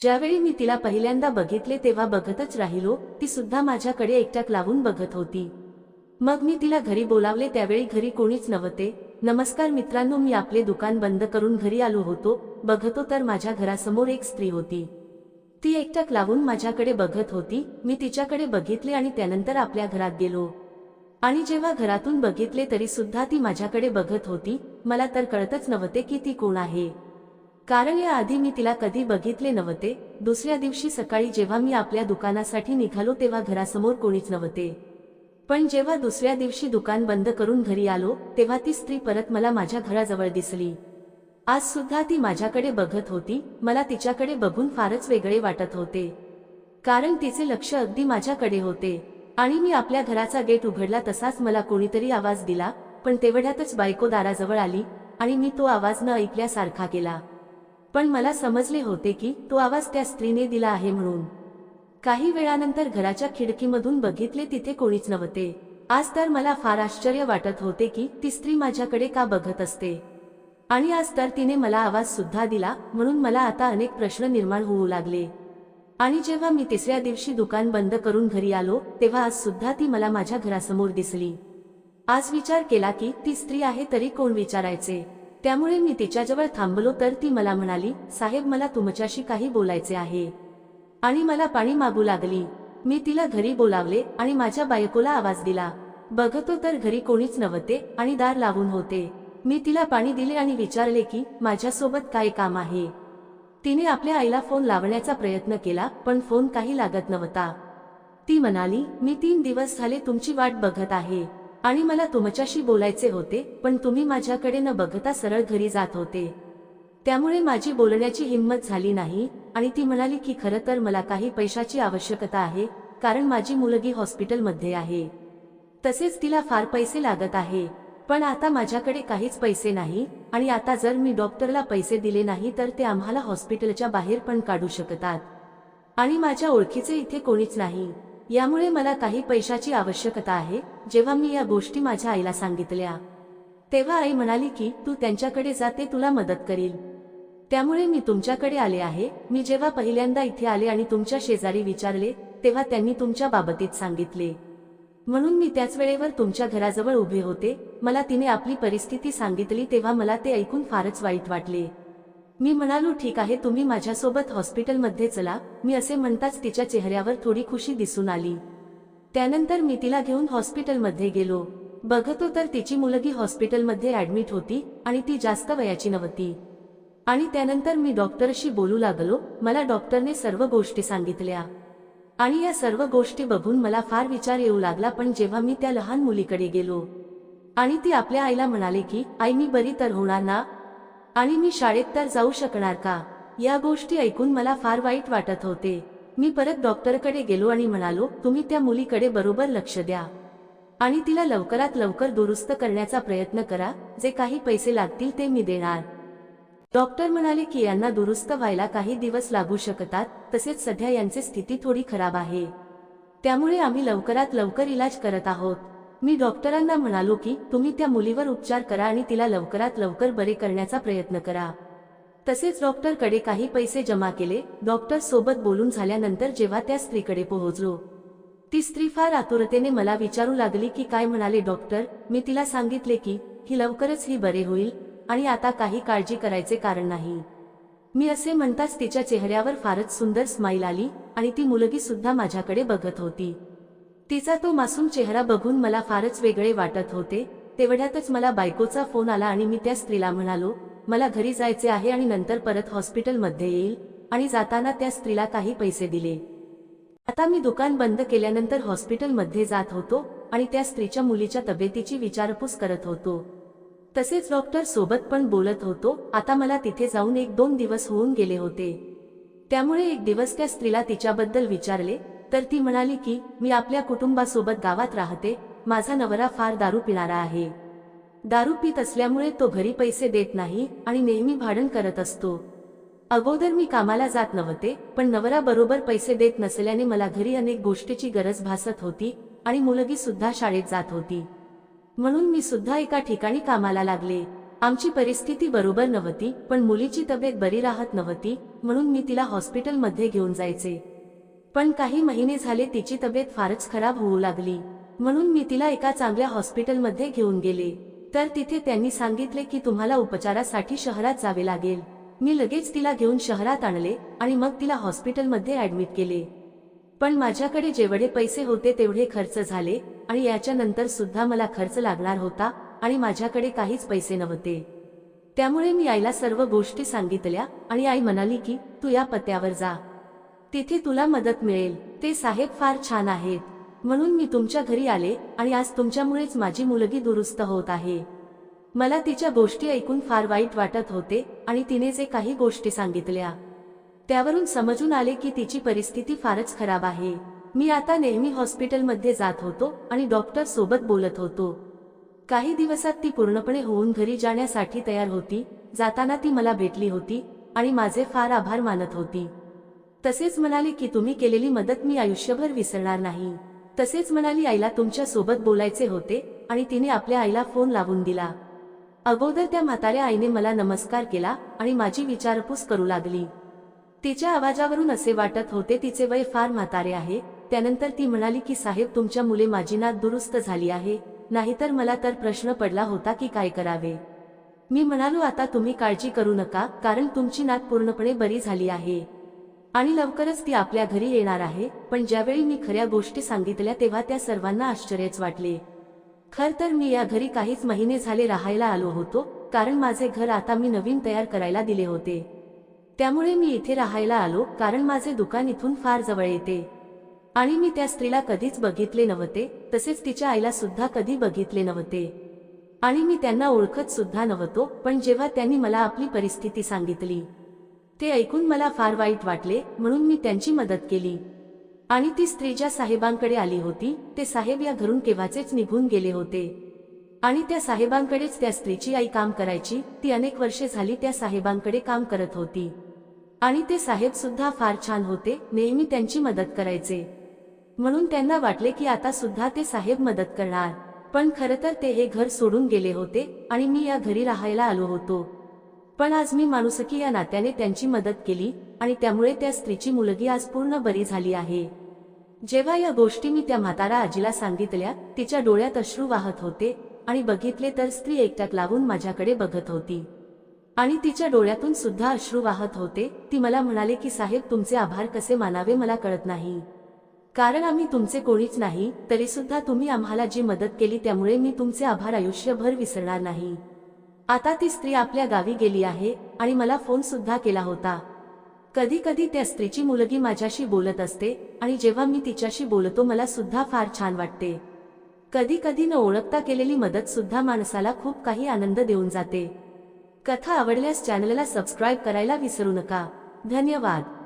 ज्यावेळी मी तिला पहिल्यांदा बघितले तेव्हा बघतच राहिलो ती सुद्धा माझ्याकडे एकट्याक लावून बघत होती. मग मी तिला घरी बोलावले त्यावेळी घरी कोणीच नव्हते. नमस्कार मित्रांनो मी आपले दुकान बंद करून घरी आलो होतो बघतो तर माझ्या घरासमोर एक स्त्री होती. ती एकटक लावून माझ्याकडे बघत होती मी तिच्याकडे बघितले आणि त्यानंतर आपल्या घरात गेलो. आणि जेव्हा घरातून बघितले तरी सुद्धा ती माझ्याकडे बघत होती मला तर कळतच नव्हते की ती कोण आहे. कारण या आधी मी तिला कधी बघितले नव्हते. दुसऱ्या दिवशी सकाळी जेव्हा मी आपल्या दुकानासाठी निघालो तेव्हा घरासमोर कोणीच नव्हते. पण जेव्हा दुसऱ्या दिवशी दुकान बंद करून घरी आलो तेव्हा ती स्त्री परत मला माझ्या घराजवळ दिसली. आज सुद्धा ती माझ्याकडे बघत होती मला तिच्याकडे बघून फारच वेगळे वाटत होते. कारण तिचे लक्ष अगदी माझ्याकडे होते. आणि मी आपल्या घराचा गेट उघडला तसाच मला कोणीतरी आवाज दिला पण तेवढ्यातच बायको दाराजवळ आली आणि मी तो आवाज न ऐकल्यासारखा केला. पण मला समजले होते की तो आवाज त्या स्त्रीने दिला आहे म्हणून. काही वेळानंतर घराच्या खिडकीमधून बघितले तिथे कोणीच नव्हते. आज तर मला फार आश्चर्य वाटत होते की ती स्त्री माझ्याकडे का बघत असते. आणि आज तर तिने मला आवाज सुद्धा दिला म्हणून मला आता अनेक प्रश्न निर्माण होऊ लागले. आणि जेव्हा मी तिसऱ्या दिवशी दुकान बंद करून घरी आलो तेव्हा आज सुद्धा ती मला माझ्या घरासमोर दिसली. आज विचार केला की ती स्त्री आहे तरी कोण विचारायचे? त्यामुळे मी तिच्याजवळ थांबलो तर ती मला म्हणाली साहेब मला तुमच्याशी काही बोलायचे आहे. आणि मला पाणी मागू लागली. मी तिला घरी बोलावले आणि माझ्या बायकोला आवाज दिला. बघतो तर घरी कोणीच नव्हते आणि दार लावून होते. मी तिला पाणी दिले आणि विचारले की माझ्यासोबत काय काम आहे? तिने आपल्या आईला फोन लावण्याचा प्रयत्न केला पण फोन काही लागत नव्हता. ती म्हणाली मी तीन दिवस झाले तुमची वाट बघत आहे. आणि मला तुमच्याशी बोलायचे होते पण तुम्ही माझ्याकडे न बघता सरळ घरी जात होते. त्यामुळे माझी बोलण्याची हिंमत झाली नाही आणि ती म्हणाली की खरं तर मला काही पैशाची आवश्यकता आहे कारण माझी मुलगी हॉस्पिटलमध्ये आहे. तसेच तिला फार पैसे लागत आहे. पण आता माझ्याकडे काहीच पैसे नाही आणि आता जर मी डॉक्टरला पैसे दिले नाही तर ते आम्हाला हॉस्पिटलच्या बाहेर पण काढू शकतात. आणि माझ्या ओळखीचे इथे कोणीच नाही. यामुळे मला काही पैशाची आवश्यकता आहे. जेव्हा मी या गोष्टी माझ्या आईला सांगितल्या तेव्हा आई म्हणाली की तू त्यांच्याकडे जा ते तुला मदत करील. त्यामुळे मी तुमच्याकडे आले आहे. मी जेव्हा पहिल्यांदा इथे आले आणि तुमच्या शेजारी विचारले तेव्हा त्यांनी तुमच्या बाबतीत सांगितले. म्हणून मी त्याच वेळेवर तुमच्या घराजवळ उभे होते. मला तिने आपली परिस्थिती सांगितली तेव्हा मला ते ऐकून फारच वाईट वाटले. मी म्हणालो ठीक आहे तुम्ही माझ्यासोबत हॉस्पिटलमध्ये चला. मी असे म्हणताच तिच्या चेहऱ्यावर थोडी खुशी दिसून आली. त्यानंतर मी तिला घेऊन हॉस्पिटलमध्ये गेलो. बघतो तर तिची मुलगी हॉस्पिटलमध्ये ऍडमिट होती आणि ती जास्त वयाची नव्हती. आणि त्यानंतर मी डॉक्टरशी बोलू लागलो. मला डॉक्टरने सर्व गोष्टी सांगितल्या. आणि या सर्व गोष्टी बघून मला फार विचार येऊ लागला पण जेव्हा मी त्या लहान मुलीकडे गेलो आणि ती आपल्या आईला म्हणाले की आई मी बरी तर होणार ना? आणि मी शाळेत तर जाऊ शकणार का? या गोष्टी ऐकून मला फार वाईट वाटत होते. मी परत डॉक्टरकडे गेलो आणि म्हणालो तुम्ही त्या मुलीकडे बरोबर लक्ष द्या. आणि तिला लवकरात लवकर दुरुस्त करण्याचा प्रयत्न करा. जे काही पैसे लागतील ते मी देणार. डॉक्टर म्हणाले की यांना दुरुस्त व्हायला काही दिवस लागू शकतात. तसेच सध्या यांची स्थिती थोडी खराब आहे. त्यामुळे आम्ही लवकरात लवकर इलाज करत आहोत. मी डॉक्टरांना म्हणालो की तुम्ही त्या मुलीवर उपचार करा आणि तिला लवकरात लवकर बरे करण्याचा प्रयत्न करा. तसेच डॉक्टरकडे काही पैसे जमा केले. डॉक्टर सोबत बोलून झाल्यानंतर जेव्हा त्या स्त्रीकडे पोहोचलो. ती स्त्री फार आतुरतेने मला विचारू लागली की काय म्हणाले डॉक्टर. मी तिला सांगितले की ही लवकरच ही बरे होईल आणि आता काही काळजी करायचे कारण नाही. मी असे म्हणताच तिच्या चेहऱ्यावर फारच सुंदर स्माईल आली आणि ती मुलगी सुद्धा माझ्याकडे बघत होती. तिचा तो मासूम चेहरा बघून मला फारच वेगळे वाटत होते. तेवढ्यातच मला बायकोचा फोन आला आणि मी त्या स्त्रीला म्हणालो मला घरी जायचे आहे आणि नंतर परत हॉस्पिटलमध्ये येईल आणि जाताना त्या स्त्रीला काही पैसे दिले. आता मी दुकान बंद केल्यानंतर हॉस्पिटलमध्ये जात होतो आणि त्या स्त्रीच्या मुलीच्या तब्येतीची विचारपूस करत होतो. तसेच डॉक्टर सोबत पण बोलत होतो. आता मला तिथे जाऊन एक दोन दिवस होऊन गेले होते. त्यामुळे एक दिवस त्या स्त्रीला तिच्याबद्दल विचारले तर ती म्हणाली की मी आपल्या कुटुंबासोबत गावात राहते माझा नवरा फार दारू पिणारा आहे. दारू पित असल्यामुळे तो घरी पैसे देत नाही आणि नेहमी भाडण करत असतो. अगोदर मी कामाला जात नव्हते पण नवरा बरोबर पैसे देत नसल्याने मला घरी अनेक गोष्टीची गरज भासत होती आणि मुलगी सुद्धा शाळेत जात होती. म्हणून मी सुद्धा एका ठिकाणी कामाला लागले. आमची परिस्थिती बरोबर नव्हती पण मुलीची तब्येत बरी राहत नव्हती म्हणून मी तिला हॉस्पिटलमध्ये घेऊन जायचे. पण काही महिने झाले तिची तब्येत फारच खराब होऊ लागली. म्हणून मी तिला एका चांगल्या हॉस्पिटलमध्ये घेऊन गेले. तर तिथे त्यांनी सांगितले की तुम्हाला उपचारासाठी शहरात जावे लागेल. मी लगेच तिला घेऊन शहरात आणले आणि मग तिला हॉस्पिटलमध्ये ऍडमिट केले. पण माझ्याकडे जेवढे पैसे होते तेवढे खर्च झाले आणि याच्यानंतर सुद्धा मला खर्च लागणार होता आणि माझ्याकडे काहीच पैसे नव्हते. त्यामुळे मी आईला सर्व गोष्टी सांगितल्या आणि आई म्हणाली की तू या पत्त्यावर जा. तिथे तुला मदत मिळेल. ते साहेब फार छान आहेत. म्हणून मी तुमच्या घरी आले आणि आज तुमच्यामुळेच माझी मुलगी दुरुस्त होत आहे. मला तिच्या गोष्टी ऐकून फार वाईट वाटत होते आणि तिने जे काही गोष्टी सांगितल्या त्यावरून समजून आले की तिची परिस्थिती फारच खराब आहे. मी आता नेहमी हॉस्पिटलमध्ये जात होतो आणि डॉक्टर सोबत बोलत होतो. काही दिवसात ती पूर्णपणे होऊन घरी जाण्यासाठी तयार होती. जाताना ती मला भेटली होती आणि माझे फार आभार मानत होती. तसेच म्हणाली की तुम्ही केलेली मदत मी आयुष्यभर विसरणार नाही. तसेच म्हणाली आईला तुमच्यासोबत बोलायचे होते आणि तिने आपल्या आईला फोन लावून दिला. अगोदर त्या म्हाताऱ्या आईने मला नमस्कार केला आणि माझी विचारपूस करू लागली. तिच्या आवाजावरून असे वाटत होते तिचे वय फार म्हातारे आहे. त्यानंतर ती म्हणाली की साहेब तुमच्या मुले माझी नात दुरुस्त झाली आहे. नाहीतर मला तर प्रश्न पडला होता की काय करावे? मी म्हणालो आता तुम्ही काळजी करू नका कारण तुमची नात पूर्णपणे बरी झाली आहे. आणि लवकरच ती आपल्या घरी येणार आहे. पण ज्यावेळी मी खऱ्या गोष्टी सांगितल्या तेव्हा त्या सर्वांना आश्चर्यच वाटले. खर तर मी या घरी काहीच महिने झाले राहायला आलो होतो कारण माझे घर आता मी नवीन तयार करायला दिले होते. त्यामुळे मी इथे राहायला आलो कारण माझे दुकान इथून फार जवळ येते. आणि मी त्या स्त्रीला कधीच बघितले नव्हते तसेच तिच्या आईला सुद्धा कधी बघितले नव्हते. आणि मी त्यांना ओळखत सुद्धा नव्हतो पण जेव्हा त्यांनी मला आपली परिस्थिती सांगितली ते ऐकून मला फार वाईट वाटले म्हणून मी त्यांची मदत केली. आणि ती स्त्री ज्या साहेबांकडे आली होती ते साहेब या घरून केव्हाचेच निघून गेले होते. आणि त्या साहेबांकडेच त्या स्त्रीची आई काम करायची ती अनेक वर्षे झाली त्या साहेबांकडे काम करत होती. आणि ते साहेब सुद्धा फार छान होते नेहमी त्यांची मदत करायचे. म्हणून त्यांना वाटले की आता सुद्धा ते साहेब मदत करणार. पण खरं तर ते हे घर सोडून गेले होते आणि मी या घरी राहायला आलो होतो. पण आज मी माणुसकी या नात्याने त्यांची मदत केली आणि त्यामुळे त्या स्त्रीची मुलगी आज पूर्ण बरी झाली आहे. जेव्हा या गोष्टी मी त्या म्हातारा आजीला सांगितल्या तिच्या डोळ्यात अश्रू वाहत होते आणि बघितले तर स्त्री एकट्यात लावून माझ्याकडे बघत होती. आणि तिच्या डोळ्यातून सुद्धा अश्रू वाहत होते ती मला म्हणाले की साहेब तुमचे आभार कसे मानावे मला कळत नाही. कारण आम्ही तुमचे कोणीच नाही तरी सुद्धा तुम्ही आम्हाला जी मदत केली त्यामुळे मी तुमचे आभार आयुष्यभर विसरणार नाही. आता ती स्त्री आपल्या गावी गेली आहे आणि मला फोन सुद्धा केला होता. कधी कधी त्या स्त्रीची मुलगी माझ्याशी बोलत असते आणि जेव्हा मी तिच्याशी बोलतो मला सुद्धा फार छान वाटते. कधी कधी न ओळखता केलेली मदत सुद्धा माणसाला खूप काही आनंद देऊन जाते. कथा आवडल्यास चॅनलला सबस्क्राईब करायला विसरू नका. धन्यवाद.